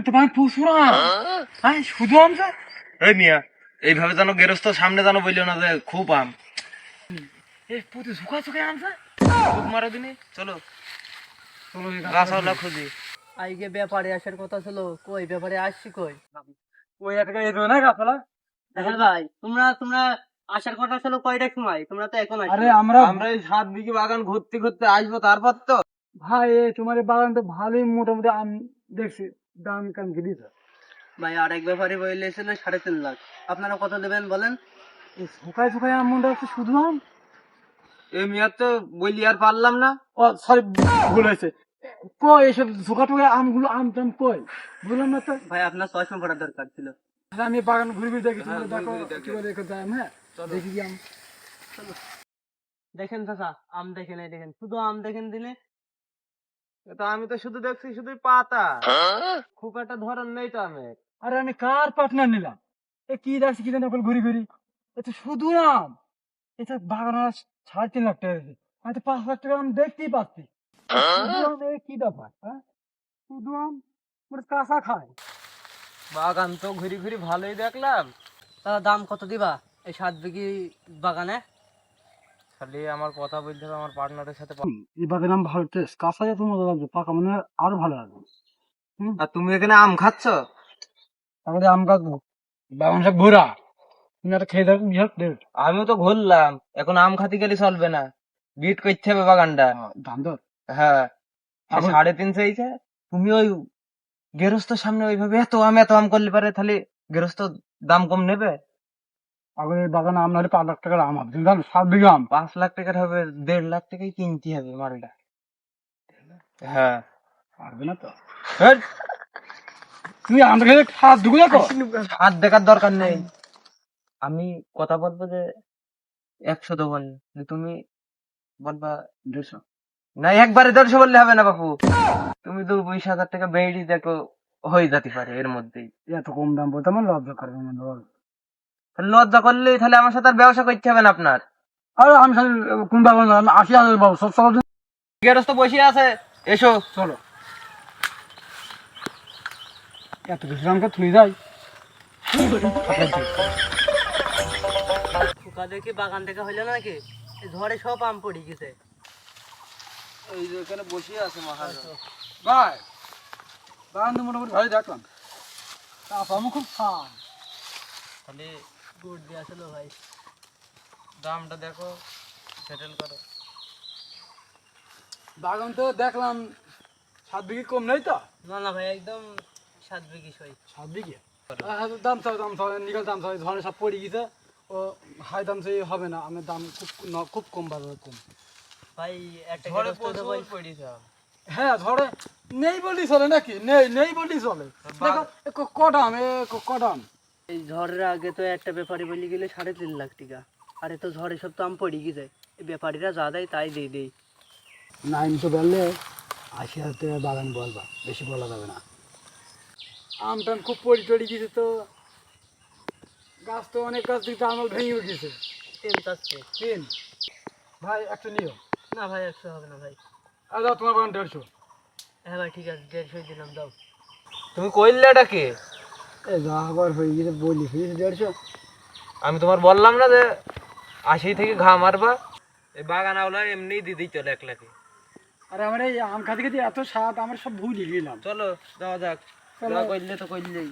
আম তো ভাই হ্যাঁ শুধু আম এই মিয়া এইভাবে যেন গেরস্ত সামনে যেন বলল না যে খুব আম। এই পুঁতে শুকা শুকা আম খুব মারা দিনে চলো। চলো গাছওয়ালা খুঁজি। আইগে ব্যাপারে আসার কথা ছিল কই ব্যাপারে আসছি কই? না গাছপালা হ্যাঁ ভাই তোমরা তোমরা আসার কথা ছিল কয়টার সময়? তোমরা তো এখন আরে আমরা আমরা এই সাত বিঘি বাগান ঘুরতে ঘুরতে আসব তারপর তো। ভাই তোমার বাগান তো ভালোই মোটামুটি আম দেখছি। দাম কাম কি দিছে ভাই আর এক ব্যাপারে বলেছিল সাড়ে তিন লাখ। আপনারা কত দেবেন বলেন? শুকায় শুকায় আম মনে হচ্ছে শুধু আম? এই মিয়া তো বলি আর পারলাম না। ও সরি ভুল হয়েছে। কই এসব শুকা টুকা আমগুলো আম টাম কই? বললাম না তো। ভাই আপনার চশমা পড়ার দরকার ছিল। তাহলে আমি বাগান ঘুরে ঘুরে দেখি হ্যাঁ, তোমরা দেখো ঘুরে দেখো। কি রেখে দেয় আম, হ্যাঁ? দেখি কি আম। দেখেন চাচা আম দেখেন এই দেখেন। শুধু আম দেখেন দিলে তো আমি তো শুধু দেখছি শুধু পাতা। খুব একটা ধরন নেই তো আমি। আরে আমি কার পার্টনার নিলাম? এ কি দেখছি কি জানি এখন ঘুরি ঘুরি। এ তো শুধু আম। এটা বাগান সাড়ে তিন লাখ টাকা আমি তো পাঁচ লাখ টাকা আম দেখতেই পাচ্ছি। শুধু আম কি ব্যাপার হ্যাঁ? শুধু আম? মানে কাঁচা খায়। বাগান তো ঘুরি ঘুরি ভালোই দেখলাম। তাহলে দাম কত দিবা? এই সাত বিঘি বাগানে? খালি আমার কথা বলতে হবে আমার পার্টনারের সাথে এই বাগান আম ভালো টেস্ট কাঁচা যত মজা লাগবে পাকা মানে আরও ভালো লাগবে। আর তুমি এখানে আম খাচ্ছ? আম সব ঘোরা। তুমি একটা খেয়ে দেখো টেস্ট আমিও তো ঘুরলাম এখন আম খাতে গেলে চলবে না। বিট করতে হবে বাগানটা। দাম দর হ্যাঁ সাড়ে তিনশো এইছে তুমি ওই গেরস্ত সামনে ওইভাবে এত আম এত আম করলে পারে তাহলে গেরস্ত দাম কম নেবে? এই বাগানে পাঁচ লাখ টাকার আম হবে। সাত বিঘা আম। পাঁচ লাখ টাকার হবে দেড় লাখ টাকাই কিনতে হবে মালটা। হ্যাঁ। পারবে না তো। তুমি আম খেয়ে হাত হাত দেখার দরকার নেই। আমি কথা বলব যে একশো না। তুমি বলবা দেড়শো। না একবারে দেড়শো বললে হবে না বাপু। তুমি তো বিশ হাজার টাকা বেড়ি দেখো হয়ে যেতে পারে এর মধ্যেই। এত কম দাম বলতে আমার লজ্জা করবে মানে লজ্জা করলে তাহলে আমার সাথে আর ব্যবসা করতে হবে না আপনার। আরে আমি কোন বাগান না, আমি আশি হাজার পাবো সব সব গেরস্ত বসে আছে এসো। চলো। এত কিছু আমাকে তুই যাই। দেখি বাগান দেখা হইল নাকি? ঝড়ে সব আম পড়ে গেছে। এই যে এখানে বসে আছে মহাজন ভাই বাগান তো মোটামুটি ভালোই দেখলাম। আমি খুব খান তাহলে গুড় দিয়ে আসলো ভাই। দামটা দেখো সেটেল করো। বাগান তো দেখলাম সাত বিঘি কম নেই তো? না না ভাই একদম সাত বিঘি সই। সাত বিঘে? দাম চাও দাম চাও নিকাল দাম চাও সব পড়ে গেছে ও হাই দাম চাই হবে না আমার দাম খুব খুব কম বাজারে কম ভাই একটা। হ্যাঁ ধরে নেই বলি চলে নাকি? নেই নেই বলি চলে। দেখো এ ক- কটাম এ ক- কটাম এই ঝড়ের আগে তো একটা ব্যাপারী বলি গেলে সাড়ে তিন লাখ টাকা। আর এ তো ঝড়ে সব তো আম পড়ে গেছে। এই ব্যাপারীরা যা দেয় তাই দিয়ে দেয়। নাইন তো বললে আশি হাজার টাকা বাগান বলবা বেশি বলা যাবে না। আম টাম খুব পড়ি টড়ি গেছে তো। গাছ তো অনেক গাছ দিকে আমল ভেঙে উঠেছে তেল চাচ্ছে। তিন? ভাই একটা নিও। না ভাই একশো হবে না ভাই। আর দাও তোমার বাগান দেড়শো হ্যাঁ ভাই ঠিক আছে দেড়শোই দিলাম দাও। তুমি কইলে যা আবার হয়ে গেছে বলি ফিস দেড়শো। আমি তোমার বললাম না যে আশি থেকে ঘা মারবা। এই বাগান আওলা এমনি দিদি চলে এক লাখে আরে আমার এই আম খাতে খেতে এত স্বাদ আমার সব ভুল গেলাম। চলো যাওয়া যাক। যা কইলে তো কইলেই